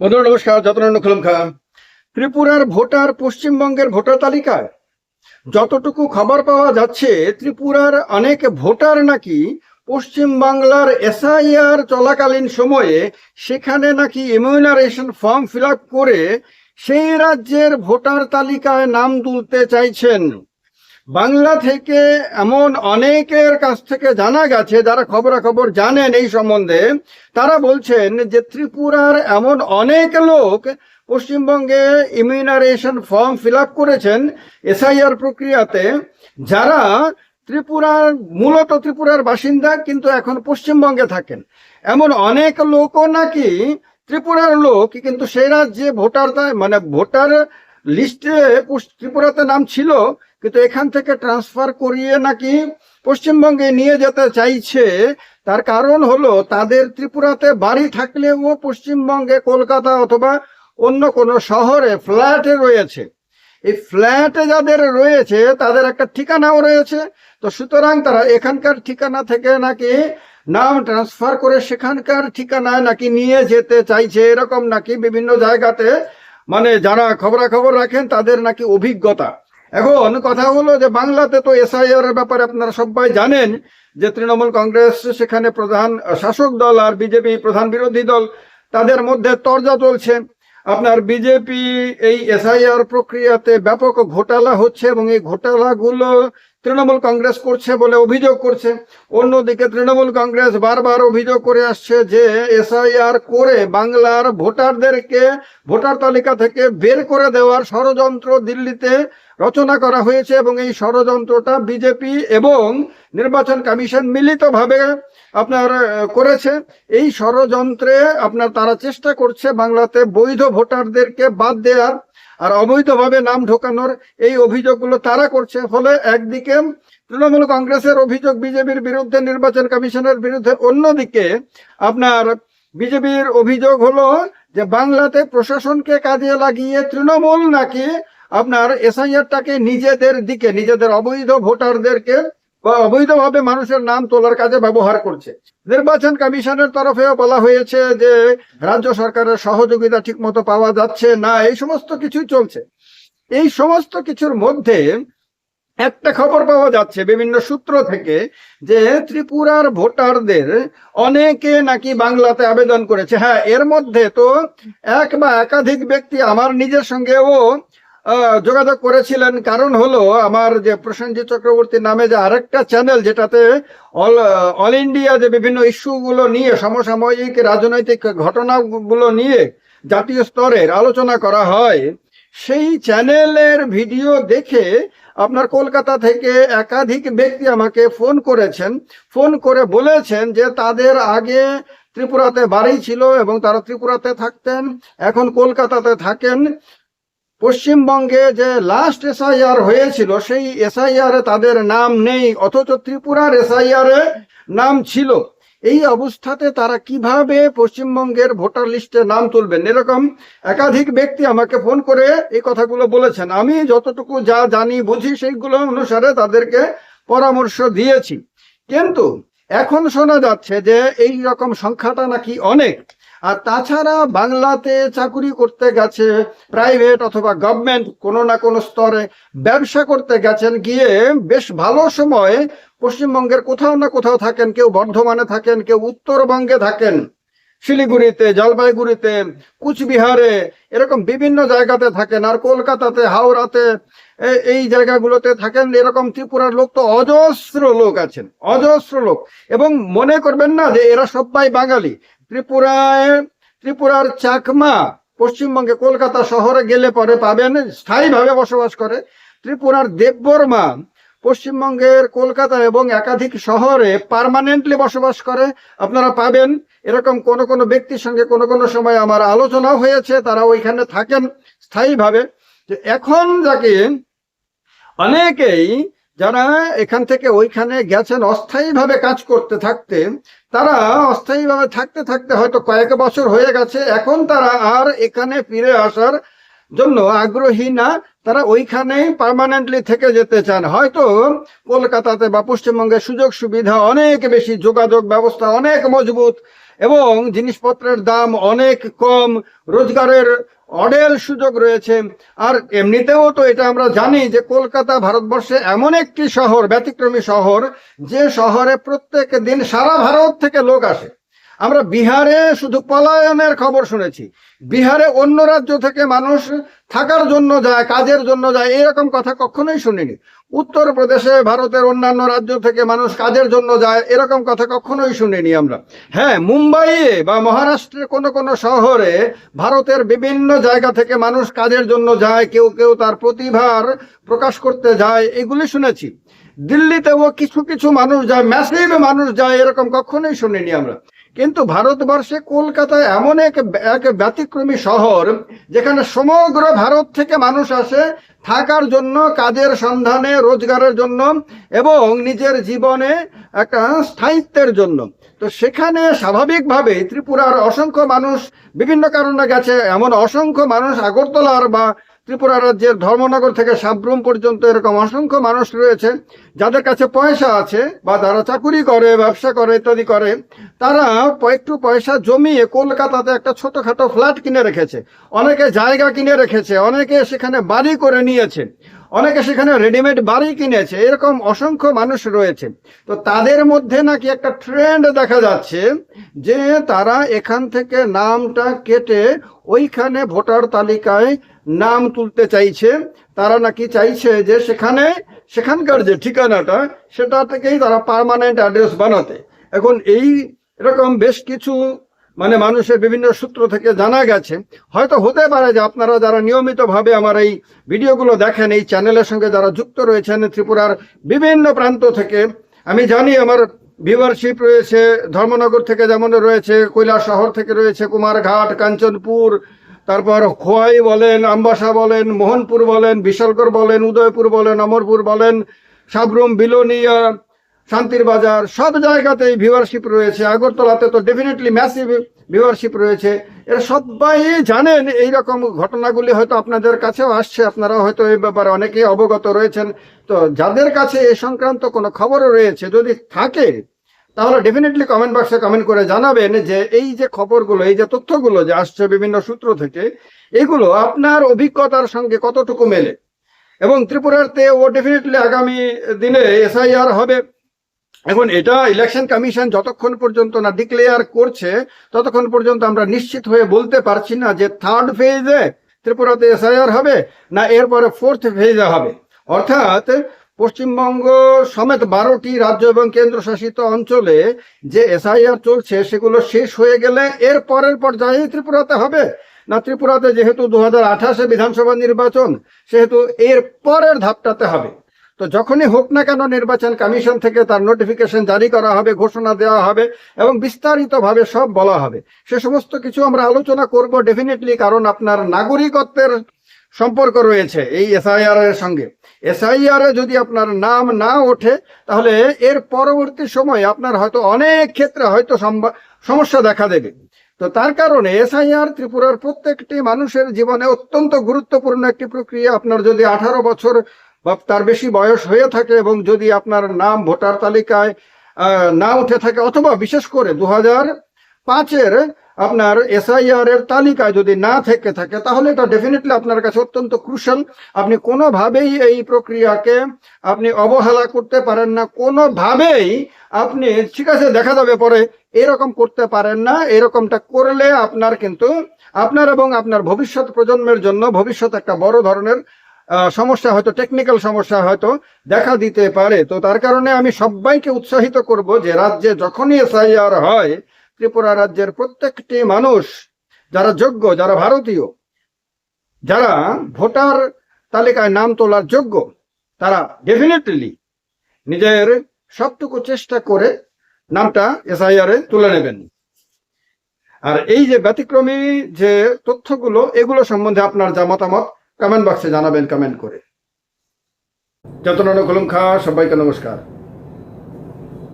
নমস্কার যতনন্দ খুলম খা ত্রিপুরার ভোটার পশ্চিমবঙ্গের ভোটার তালিকায় যতটুকু খবর পাওয়া যাচ্ছে, ত্রিপুরার অনেক ভোটার নাকি পশ্চিম বাংলার এসআইআর চলাকালীন সময়ে সেখানে নাকি ইমিউনারেশন ফর্ম ফিল করে সেই রাজ্যের ভোটার তালিকায় নাম তুলতে চাইছেন। বাংলা থেকে এমন অনেকের কাছ থেকে জানা গেছে, যারা খবরাখবর জানেন এই সম্বন্ধে, তারা বলছেন যে ত্রিপুরার এমন অনেক লোক পশ্চিমবঙ্গে ইমিউনারেশন ফর্ম ফিল আপ করেছেন এসআইআর প্রক্রিয়াতে, যারা ত্রিপুরার, মূলত ত্রিপুরার বাসিন্দা, কিন্তু এখন পশ্চিমবঙ্গে থাকেন। এমন অনেক লোকও নাকি ত্রিপুরার লোক, কিন্তু সেই রাজ্যে ভোটার মানে ভোটার লিস্টে ত্রিপুরাতে নাম ছিল, কিন্তু এখান থেকে ট্রান্সফার করিয়ে নাকি পশ্চিমবঙ্গে নিয়ে যেতে চাইছে। তার কারণ হলো, তাদের ত্রিপুরাতে বাড়ি থাকলেও পশ্চিমবঙ্গে কলকাতা অথবা অন্য কোনো শহরে ফ্ল্যাটে রয়েছে। এই ফ্ল্যাটে যাদের রয়েছে, তাদের একটা ঠিকানাও রয়েছে। তো সুতরাং তারা এখানকার ঠিকানা থেকে নাকি নাম ট্রান্সফার করে সেখানকার ঠিকানায় নাকি নিয়ে যেতে চাইছে। এরকম নাকি বিভিন্ন জায়গাতে মানে যারা খবরাখবর রাখেন, তাদের নাকি অভিজ্ঞতা। এখন কথা হলো যে, বাংলাতে তো এসআইআর এর ব্যাপারে আপনারা সবাই জানেন যে, তৃণমূল কংগ্রেস, সেখানে প্রধান শাসক দল আর বিজেপি প্রধান বিরোধী দল, তাদের মধ্যে তরজা চলছে আপনার বিজেপি এই এসআইআর প্রক্রিয়াতে ব্যাপক ঘোটালা হচ্ছে এবং এই ঘোটালাগুলো তৃণমূল কংগ্রেস করছে বলে অভিযোগ করছে। অন্যদিকে তৃণমূল কংগ্রেস বারবার অভিযোগ করে আসছে যে এসআইআর করে বাংলার ভোটারদেরকে ভোটার তালিকা থেকে বের করে দেওয়ার ষড়যন্ত্র দিল্লিতে রচনা করা হয়েছে এবং এই ষড়যন্ত্রটা বিজেপি এবং নির্বাচন কমিশন মিলিতভাবে আপনার করেছে। এই ষড়যন্ত্রে আপনার তারা চেষ্টা করছে বাংলাতে বৈধ ভোটারদেরকে বাদ দেওয়ার। আর অবৈধভাবে নাম ঢোকানোর এই অভিযোগগুলো তারা করছে। ফলে একদিকে তৃণমূল কংগ্রেসের অভিযোগ বিজেপির বিরুদ্ধে, নির্বাচন কমিশনের বিরুদ্ধে, অন্যদিকে আপনার বিজেপির অভিযোগ হলো যে বাংলাতে প্রশাসনকে কাজে লাগিয়ে তৃণমূল নাকি আপনার এসআইআরটাকে নিজেদের দিকে, নিজেদের অবৈধ ভোটারদেরকে বা অবৈধভাবে মানুষের নাম তোলার কাজে ব্যবহার করছে। নির্বাচন কমিশনের তরফেও বলা হয়েছে যে, রাজ্য সরকারের সহযোগিতা ঠিকমতো পাওয়া যাচ্ছে না, এই সমস্ত কিছুই চলছে। এই সমস্ত কিছুর মধ্যে একটা খবর পাওয়া যাচ্ছে বিভিন্ন সূত্র থেকে যে, ত্রিপুরার ভোটারদের অনেকে নাকি বাংলাতে আবেদন করেছে। হ্যাঁ এর মধ্যে তো এক বা একাধিক ব্যক্তি আমার নিজের সঙ্গেও যোগাযোগ করেছিলেন। কারণ হলো আমার যে প্রসেনজিৎ চক্রবর্তী নামে যে আরেকটা চ্যানেল যেটাতে অল অল ইন্ডিয়া যে বিভিন্ন ইস্যুগুলো নিয়ে, সমসাময়িক রাজনৈতিক ঘটনাগুলো নিয়ে জাতীয় স্তরের আলোচনা করা হয়, সেই চ্যানেলের ভিডিও দেখে আপনার কলকাতা থেকে একাধিক ব্যক্তি আমাকে ফোন করেছেন। ফোন করে বলেছেন যে তাদের আগে ত্রিপুরাতে বাড়ি ছিল এবং তারা ত্রিপুরাতে থাকতেন, এখন কলকাতাতে থাকেন। পশ্চিমবঙ্গে যে লাস্ট এসআইআর হয়েছিল, সেই এসআইআর তাদের নাম নেই, অথচ ত্রিপুরার এসআইআর নাম ছিল। এই অবস্থাতে তারা কীভাবে পশ্চিমবঙ্গের ভোটার লিস্টে নাম তুলবেন? এরকম একাধিক ব্যক্তি আমাকে ফোন করে এই কথাগুলো বলেছেন। আমি যতটুকু যা জানি, বুঝি, সেইগুলো অনুসারে তাদেরকে পরামর্শ দিয়েছি। কিন্তু এখন শোনা যাচ্ছে যে, এই রকম সংখ্যাটা নাকি অনেক। আর তাছাড়া বাংলাতে চাকুরি করতে গেছে প্রাইভেট অথবা গভর্নমেন্ট কোনো না কোনো স্তরে ব্যবসা করতে গেছেন, গিয়ে বেশ ভালো সময় পশ্চিমবঙ্গের কোথাও না কোথাও থাকেন, কেউ বর্ধমানে থাকেন, কেউ উত্তরবঙ্গে থাকেন। শিলিগুড়িতে, জলপাইগুড়িতে, কুচবিহারে এরকম বিভিন্ন জায়গাতে থাকেন আর কলকাতাতে, হাওড়াতে এই জায়গাগুলোতে থাকেন, এরকম ত্রিপুরার লোক তো অজস্র লোক আছেন, অজস্র লোক। এবং মনে করবেন না যে এরা সবাই বাঙালি ত্রিপুরায়, ত্রিপুরার চাকমা, পশ্চিমবঙ্গে কলকাতা শহরে গেলে পরে পাবেন, স্থায়ীভাবে বসবাস করে। ত্রিপুরার দেববর্মা, পশ্চিমবঙ্গের কলকাতা এবং একাধিক শহরে পার্মানেন্টলি বসবাস করে। আপনারা পাবেন, এরকম কোন কোন ব্যক্তির সঙ্গে কোন কোন সময় আমার আলোচনাও হয়েছে, তারা ওইখানে থাকেন স্থায়ীভাবে। এখন যাকে অনেকেই যারা এখান থেকে ওইখানে গেছেন, অস্থায়ীভাবে কাজ করতে থাকতে, তারা অস্থায়ীভাবে থাকতে থাকতে হয়তো কয়েক বছর হয়ে গেছে, এখন তারা আর এখানে ফিরে আসার জন্য আগ্রহী না, তারা ওইখানেই পার্মানেন্টলি থেকে যেতে চান। হয়তো কলকাতাতে বা পশ্চিমবঙ্গে সুযোগ সুবিধা অনেক বেশি, যোগাযোগ ব্যবস্থা অনেক মজবুত, এবং জিনিসপত্রের দাম অনেক কম, রোজগারের অডেল সুযোগ রয়েছে। আর এমনিতেও তো এটা আমরা জানি যে কলকাতা ভারতবর্ষে এমন একটি শহর, ব্যতিক্রমী শহর, যে শহরে প্রত্যেক দিন সারা ভারত থেকে লোক আসে। আমরা বিহারে শুধু পলায়নের খবর শুনেছি। বিহারে অন্য রাজ্য থেকে মানুষ থাকার জন্য যায়, কাজের জন্য যায়, এরকম কথা কখনোই শুনিনি। উত্তরপ্রদেশে ভারতের অন্যান্য রাজ্য থেকে মানুষ কাজের জন্য যায়, এরকম কথা কখনোই শুনিনি আমরা। হ্যাঁ মুম্বাইয়ে বা মহারাষ্ট্রের কোনো কোনো শহরে ভারতের বিভিন্ন জায়গা থেকে মানুষ কাজের জন্য যায়, কেউ কেউ তার প্রতিভার প্রকাশ করতে যায়, এগুলি শুনেছি। দিল্লিতেও কিছু কিছু মানুষ যায়, ম্যাসিভ মানুষ যায়, এরকম কখনোই শুনিনি আমরা। কিন্তু ভারতবর্ষে কলকাতায় এমন এক এক ব্যতিক্রমী শহর, যেখানে সমগ্র ভারত থেকে মানুষ আসে থাকার জন্য, কাজের সন্ধানে, রোজগারের জন্য এবং নিজের জীবনে একটা স্থায়িত্বের জন্য। তো সেখানে স্বাভাবিকভাবে ত্রিপুরার অসংখ্য মানুষ, বিভিন্ন কারণে গেছে, এমন অসংখ্য মানুষ আগরতলার বা ত্রিপুরা রাজ্যের ধর্মনগর থেকে সাব্রুম পর্যন্ত এরকম অসংখ্য মানুষ রয়েছে, যাদের কাছে পয়সা আছে বা যারা চাকুরি করে, ব্যবসা করে ইত্যাদি করে, তারা একটু পয়সা জমিয়ে কলকাতাতে একটা ছোটোখাটো ফ্ল্যাট কিনে রেখেছে। অনেকে জায়গা কিনে রেখেছে, অনেকে সেখানে বাড়ি করে নিয়েছে। অনেকে সেখানে রেডিমেড বাড়ি কিনেছে, এরকম অসংখ্য মানুষ রয়েছে। তো তাদের মধ্যে নাকি একটা ট্রেন্ড দেখা যাচ্ছে যে তারা এখান থেকে নামটা কেটে ওইখানে ভোটার তালিকায় নাম তুলতে চাইছে। তারা নাকি চাইছে যে সেখানে, সেখানকার যে ঠিকানাটা, সেটা থেকেই তারা পার্মানেন্ট অ্যাড্রেস বানাতে। এখন এই এরকম বেশ কিছু মানে মানুষের বিভিন্ন সূত্র থেকে জানা গেছে। হয়তো হতে পারে যে আপনারা যারা নিয়মিতভাবে আমার এই ভিডিওগুলো দেখেন, এই চ্যানেলের সঙ্গে যারা যুক্ত রয়েছেন ত্রিপুরার বিভিন্ন প্রান্ত থেকে, আমি জানি আমার ভিউয়ারশিপ রয়েছে, ধর্মনগর থেকে যেমন রয়েছে, কৈলাস শহর থেকে রয়েছে, কুমারঘাট, কাঞ্চনপুর, তারপর খোয়াই বলেন, আমবাসা বলেন, মোহনপুর বলেন, বিশালগড় বলেন, উদয়পুর বলেন, অমরপুর বলেন, সাবরুম, বিলোনিয়া শান্তির বাজার, সব জায়গাতেই ভিউয়ারশিপ রয়েছে। আগরতলাতে তো ডেফিনেটলি ম্যাসিভ ভিউয়ারশিপ রয়েছে। এরা সবাই জানেন এই রকম ঘটনাগুলি হয়তো আপনাদের কাছেও আসছে আপনারা হয়তো এই ব্যাপারে অনেকেই অবগত রয়েছেন। তো যাদের কাছে এ সংক্রান্ত কোনো খবরও রয়েছে, যদি থাকে, তাহলে ডেফিনেটলি কমেন্ট বক্সে কমেন্ট করে জানাবেন যে এই যে খবরগুলো, এই যে তথ্যগুলো যে আসছে বিভিন্ন সূত্র থেকে, এগুলো আপনার অভিজ্ঞতার সঙ্গে কতটুকু মেলে? এবং ত্রিপুরাতে ও ডেফিনেটলি আগামী দিনে এসআইআর হবে। এখন এটা ইলেকশন কমিশন যতক্ষণ পর্যন্ত না ডিক্লেয়ার করছে, ততক্ষণ পর্যন্ত আমরা নিশ্চিত হয়ে বলতে পারছি না যে থার্ড ফেজে ত্রিপুরাতে এসআইআর হবে না এরপরে ফোর্থ ফেজে হবে। অর্থাৎ পশ্চিমবঙ্গ সমেত বারোটি রাজ্য এবং কেন্দ্রশাসিত অঞ্চলে যে এসআইআর চলছে, সেগুলো শেষ হয়ে গেলে এর পরের পর্যায়ে ত্রিপুরাতে হবে। না, ত্রিপুরাতে যেহেতু দু হাজার বিধানসভা নির্বাচন, সেহেতু এর পরের ধাপটাতে হবে। তো যখনই হোক না কেন নির্বাচন কমিশন থেকে তার নোটিফিকেশন জারি করা হবে, ঘোষণা দেওয়া হবে এবং বিস্তারিতভাবে সব বলা হবে। সে সমস্ত কিছু আমরা আলোচনা করব ডেফিনেটলি কারণ আপনার নাগরিকত্বের সম্পর্ক রয়েছে এই এসআইআর এর সঙ্গে। এসআইআর যদি আপনার নাম না ওঠে, তাহলে এর পরবর্তী সময়ে আপনার হয়তো অনেক ক্ষেত্রে হয়তো সমস্যা দেখা দেবে। তো তার কারণে এসআইআর ত্রিপুরার প্রত্যেকটি মানুষের জীবনে অত্যন্ত গুরুত্বপূর্ণ একটি প্রক্রিয়া। আপনার যদি আঠারো বছর বা তার বেশি বয়স হয়ে থাকে এবং যদি আপনার নাম ভোটার তালিকায় না উঠে থাকে, অথবা বিশেষ করে দু হাজার পাঁচের আপনার এসআইআর এর তালিকায় যদি না থেকে থাকে, তাহলে এটা ডেফিনেটলি আপনার কাছে অত্যন্ত ক্রুশাল আপনি কোনোভাবেই এই প্রক্রিয়াকে আপনি অবহেলা করতে পারেন না। কোনোভাবেই আপনি, ঠিক আছে, দেখা যাবে পরে, এরকম করতে পারেন না। এরকমটা করলে আপনার কিন্তু, আপনার এবং আপনার ভবিষ্যৎ প্রজন্মের জন্য ভবিষ্যৎ একটা বড় ধরনের সমস্যা হয়তো টেকনিক্যাল সমস্যা হয়তো দেখা দিতে পারে। তো তার কারণে আমি সবাইকে উৎসাহিত করব যে রাজ্যে যখনই এসআইআর হয়, ত্রিপুরা রাজ্যের প্রত্যেকটি মানুষ, যারা যোগ্য, যারা ভারতীয়, যারা ভোটার তালিকায় নাম তোলার যোগ্য, তারা ডেফিনেটলি নিজের সবটুকু চেষ্টা করে নামটা এসআইআর এ তুলে নেবেন। আর এই যে ব্যতিক্রমী যে তথ্যগুলো, এগুলো সম্বন্ধে আপনার যা মতামত কমেন্ট বক্সে জানাবেন কমেন্ট করে। যতন কলম খা সবাইকে নমস্কার।